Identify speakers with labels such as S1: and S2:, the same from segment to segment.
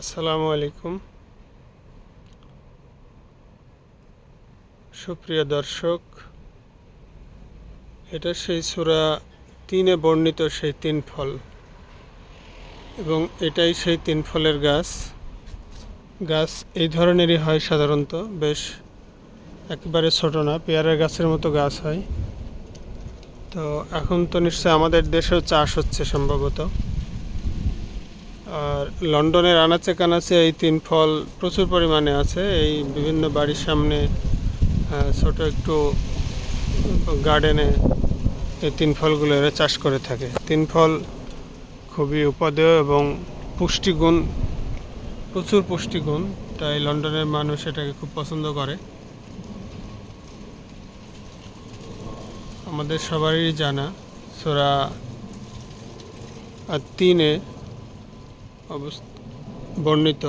S1: আসসালামু আলাইকুম। সুপ্রিয় দর্শক, এটা সেই সুরা তিনে বর্ণিত সেই তিন ফল এবং এটাই সেই তিন ফলের গাছ। গাছ এই ধরনেরই হয় সাধারণত, বেশ একেবারে ছোট না, পেয়ারার গাছের মতো গাছ হয়। তো এখন তো নিশ্চয় আমাদের দেশেও চাষ হচ্ছে সম্ভবত। আর লন্ডনের আনাচে কানাচে এই তিন ফল প্রচুর পরিমাণে আছে। এই বিভিন্ন বাড়ির সামনে ছোট একটু গার্ডেনে এই তিন ফলগুলো এরা চাষ করে থাকে। তিন ফল খুবই উপাদেয় এবং পুষ্টিগুণ, প্রচুর পুষ্টিগুণ, তাই লন্ডনের মানুষ এটাকে খুব পছন্দ করে। আমাদের সবারই জানা, সোরা তিনে বর্ণিত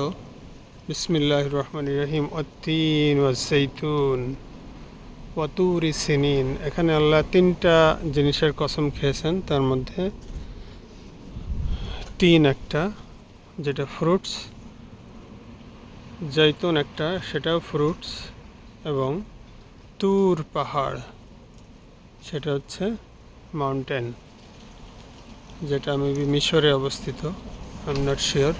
S1: বিসমিল্লাহ রহমান রহিম, অত্তিন ওয়াজৈতুন ওয়াতুরি সিনিন। এখানে আল্লাহ তিনটা জিনিসের কসম খেয়েছেন, তার মধ্যে তিন একটা, যেটা ফ্রুটস, জৈতুন একটা, সেটাও ফ্রুটস, এবং তুর পাহাড়, সেটা হচ্ছে মাউন্টেন, যেটা আমি মিশরে অবস্থিত। আই এম নট শিওর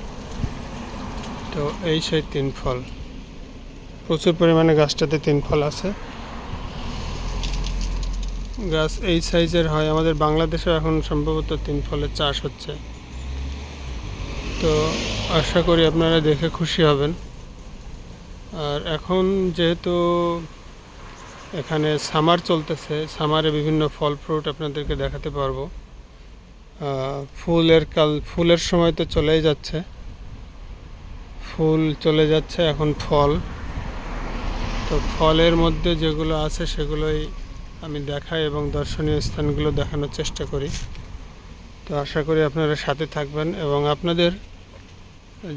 S1: তো এই সেই তিন ফল। প্রচুর পরিমাণে গাছটাতে তিন ফল আছে। গাছ এই সাইজের হয়। আমাদের বাংলাদেশে এখন সম্ভবত তিন ফলের চাষ হচ্ছে। তো আশা করি আপনারা দেখে খুশি হবেন। আর এখন যেহেতু এখানে সামার চলতেছে, সামারে বিভিন্ন ফল, ফ্রুট আপনাদেরকে দেখাতে পারব। ফুলের কাল, ফুলের সময় তো চলেই যাচ্ছে। ফুল চলে যাচ্ছে এখন ফল। তো ফলের মধ্যে যেগুলো আছে সেগুলোই আমি দেখাই এবং দর্শনীয় স্থানগুলো দেখানোর চেষ্টা করি। তো আশা করি আপনারা সাথে থাকবেন এবং আপনাদের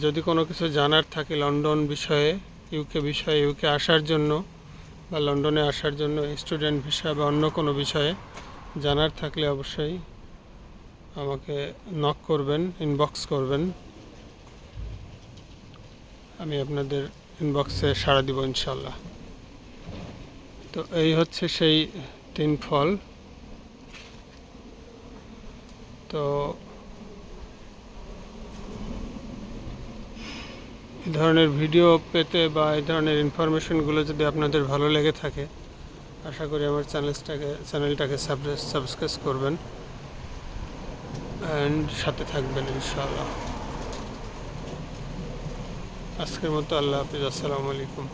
S1: যদি কোনো কিছু জানার থাকে লন্ডন বিষয়ে ইউকে বিষয়ে ইউকে আসার জন্য বা লন্ডনে আসার জন্য স্টুডেন্ট ভিসা বা অন্য কোনো বিষয়ে জানার থাকলে অবশ্যই আমাকে নক করবেন ইনবক্স করবেন। আমি আপনাদের ইনবক্সে সাড়া দিব ইনশাল্লাহ তো এই হচ্ছে সেই তিন ফল তো এই ধরনের ভিডিও পেতে বা এই ধরনের ইনফরমেশনগুলো যদি আপনাদের ভালো লেগে থাকে, আশা করি আমার চ্যানেলটাকে চ্যানেলটাকে সাবস্ক্রাইব করবেন। অ্যান্ড সাথে থাকবেন ইনশাআল্লাহ। আজকের মতো আল্লাহ হাফিজ আসসালামু আলাইকুম।